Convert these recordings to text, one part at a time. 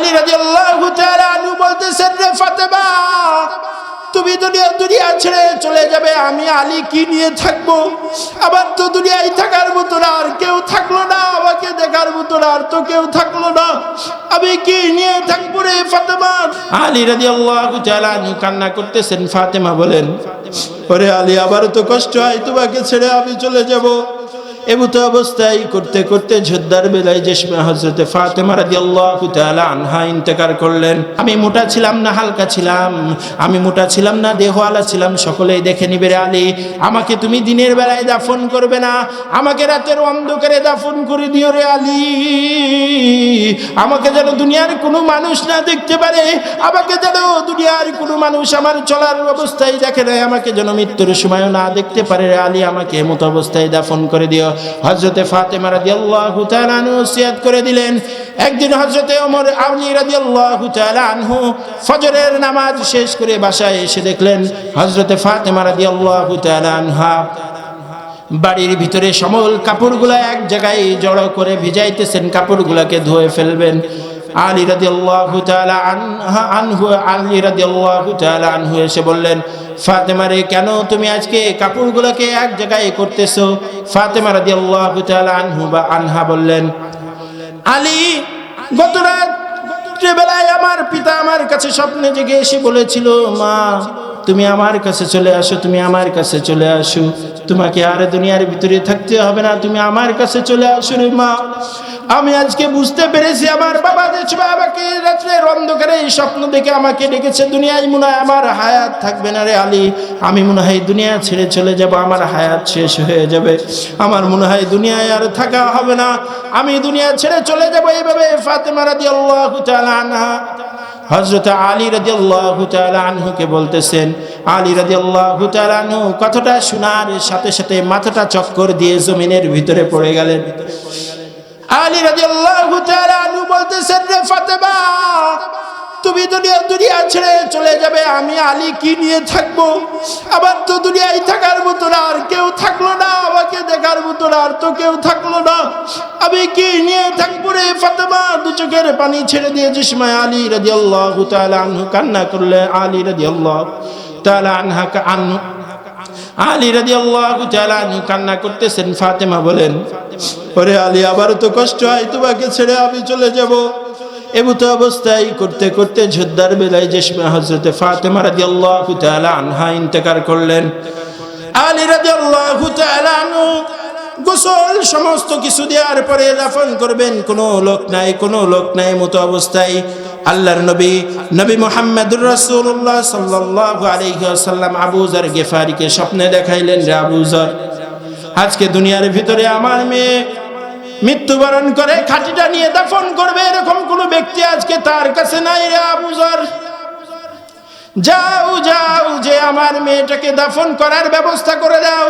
আলী রাদিয়াল্লাহু তাআলা আনহু বলতেছেন, রে ফাতেমা, তুমি দুনিয়া দুনিয়া ছেড়ে চলে যাবে। আমি আলী কি নিয়ে থাকব? আবার তো দুনিয়ায় থাকার মতো না, আর কেউ থাকল না, আমাকে দেখার মতো না, আর তো কেউ থাকল না। আমি কি নিয়ে থাকব রে ফাতেমা? আলী রাদিয়াল্লাহু তাআলা আনহু কান্না করতেছেন, ফাতেমা, বলেন, ওরে আলী আবার তো কষ্ট হয়, তোমাকে ছেড়ে আমি চলে যাব। এমতো অবস্থায় করতে করতে যোদ্ধার বেলায় যে সময় হজরতে ফাতেমা রাদিয়াল্লাহু তাআলা আনহা ইন্তেকার করলেন। আমি মোটা ছিলাম না হালকা ছিলাম, আমি মোটা ছিলাম না দেহওয়ালা ছিলাম, সকলেই দেখে নিবে রে আলী। আমাকে তুমি দিনের বেলায় দাফন করবে না, আমাকে রাতের অন্ধকারে দাফন করে দিও রে আলী। আমাকে যেন দুনিয়ার কোনো মানুষ না দেখতে পারে, আমাকে যেন দুনিয়ার কোনো মানুষ আমার চলার অবস্থায় দেখে না আমাকে যেন মৃত্যুর সময়ও না দেখতে পারে রে আলী। আমাকে এমতো অবস্থায় দাফন করে দিও। হজরতে ফাতেমা রাজি আল্লাহ আনহু ওসিয়াত করে দিলেন। একদিন হজরতে অমর আলী রাজি আল্লাহ আনহু ফজরের নামাজ শেষ করে বাসায় এসে দেখলেন হজরতে ফাতেমা রাজি আল্লাহ আনহা বাড়ির ভিতরে সমল কাপড়গুলা এক জায়গায় জড়ো করে ভিজাইতেছেন, কাপড়গুলাকে ধুয়ে ফেলবেন। আলী রাদিয়াল্লাহু তাআলা আনহা আলী রাদিয়াল্লাহু তাআলা আনহু এসে বললেন, ফাতেমা রে, কেন তুমি আজকে কাপড়গুলোকে এক জায়গায় করতেছো? ফাতেমা রাদিয়াল্লাহু তাআলা আনহু বা আনহা বললেন, আলী, গত রাত বেলায় আমার পিতা আমার কাছে স্বপ্নে জেগে এসে বলেছিল, মা, তুমি আমার কাছে চলে আসো, তুমি আমার কাছে চলে আসো। তোমাকে আর দুনিয়ার ভিতরে থাকতে হবে না, তুমি আমার কাছে চলে আসো রে মা। আমি আজকে বুঝতে পেরেছি আমার বাবা যে আমাকে রাত্রের অন্ধকারে এই স্বপ্ন দেখে আমাকে ডেকেছে, দুনিয়ায় মনে হয় আমার হায়াত থাকবে না রে আলী। আমি মনে হয় দুনিয়া ছেড়ে চলে যাব, আমার হায়াত শেষ হয়ে যাবে। আমার মনে হয় দুনিয়ায় আর থাকা হবে না। আমি দুনিয়া ছেড়ে চলে যাব এইভাবে ফাতেমা রাদিয়াল্লাহু তাআলা আনহা। হজরত আলী রাদিয়াল্লাহু তাআলা আনহুকে বলতেছেন, আলী রাদিয়াল্লাহু তাআলা আনহু, কথাটা শোনার সাথে সাথে মাথাটা চক্কর দিয়ে জমিনের ভিতরে পড়ে গেলেন। আলী রাদিয়াল্লাহু তাআলা আনহু বলতেছেন, রে ফাতেমা, তুমি দুনিয়া দুনিয়া ছেড়ে চলে যাবে। আমি আলী কি নিয়ে থাকব? আবার তো দুনিয়ায় থাকার মতো না, আর কেউ থাকল না, আমাকে দেখার মতো না, আর তো কেউ থাকল না। আমি কি নিয়ে থাকব রে ফাতেমা? দু চোখের পানি ছেড়ে দিয়ে সময় আলী রাদিয়াল্লাহু তাআলা আনহু কান্না করলে, আলী রাদিয়াল্লাহু তাআলা আনহা আনহু আলী রাদিয়াল্লাহু তাআলা আনহু কান্না করতেছেন, ফাতেমা বলেন, ওরে আলী আবার তো কষ্ট হয়, তোমাকে ছেড়ে আমি চলে যাব। এমতো অবস্থায় করতে করতে যোদ্ধার বেলায় যে সময় হজরতে ফাতেমা রাদিয়াল্লাহু তাআলা আনহা ইন্তেকার করলেন। আলী রাদিয়াল্লাহু তাআলা আনহু গোসল সমস্ত কিছু দেওয়ার পরে দাফন করবেন, কোনো লোক নাই, কোনো লোক নাই মতো অবস্থায় আল্লাহর নবী নবী মোহাম্মদুর আলাইহি ওয়াসাল্লাম আবু যর গেফারিকে স্বপ্নে দেখাইলেন রে আবু যর। আজকে দুনিয়ার ভিতরে আমার মেয়ে মৃত্যুবরণ করে খাটিটা নিয়ে দাফন করবে এরকম কোনো ব্যক্তি আজকে তার কাছে নাই রে আবু যর। যাও যাও, যে আমার মেয়েটাকে দাফন করার ব্যবস্থা করে দাও।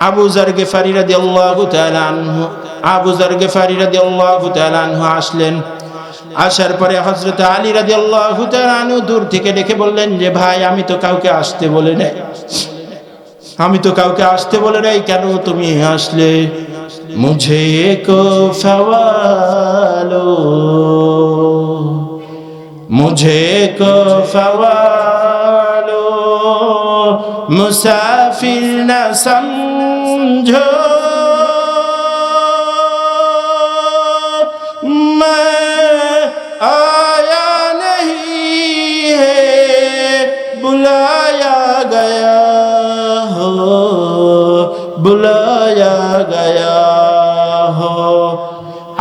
আবু জার গেফারি রাদিয়াল্লাহু তাআলা আনহু, আবু জার গেফারি রাদিয়াল্লাহু তাআলা আনহু আসলেন। আসার পরে হজরত আলী রাজি আল্লাহ আনু দূর থেকে ডেকে বললেন যে, ভাই, আমি তো কাউকে আসতে বলে নাই। আমি তো কাউকে আসতে বলে নাই, কেন তুমি আসলে? মুঝে কো মুঝে কো মুসাফির না সমঝো।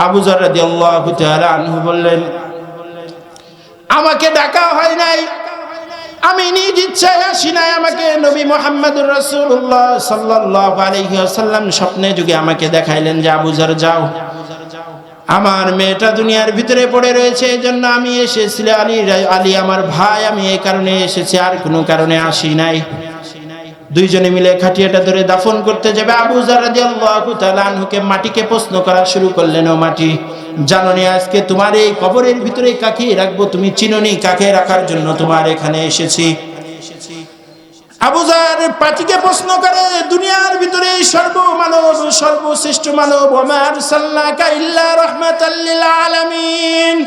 আবু বললেন, আমাকে ডাকা হয় নাই। আমি নিজ ইচ্ছায় আসি নাই। আমাকে নবী মোহাম্মদুর রসুল্লাহ সাল্লাল্লাহু আলাইহি ওয়াসাল্লাম স্বপ্নে যুগে আমাকে দেখাইলেন যে, আবু জার, যাও। আমার মেয়েটা দুনিয়ার ভিতরে পড়ে রয়েছে। এই জন্য আমি এসেছিল আলী আলী আমার ভাই, আমি এই কারণে এসেছি। আর কোনো কারণে আসি নাই। দুইজনে মিলে খাটিয়াটা ধরে দাফন করতে যাবে। আবু জার রাদিয়াল্লাহু তাআলা আনহুকে মাটিকে প্রশ্ন করা শুরু করলেন, ও মাটি জাননি আজকে তোমার এই কবরের ভিতরে কাকে রাখব? তুমি চিননি কাকে রাখার জন্য তোমার এখানে এসেছি? আবুজার পাটিকে প্রশ্ন করে, দুনিয়ার ভিতরে সর্বমানব, সর্বশ্রেষ্ঠ মানব ওমার সাল্লাকা ইল্লা রহমাতাল্লিল আলামিন।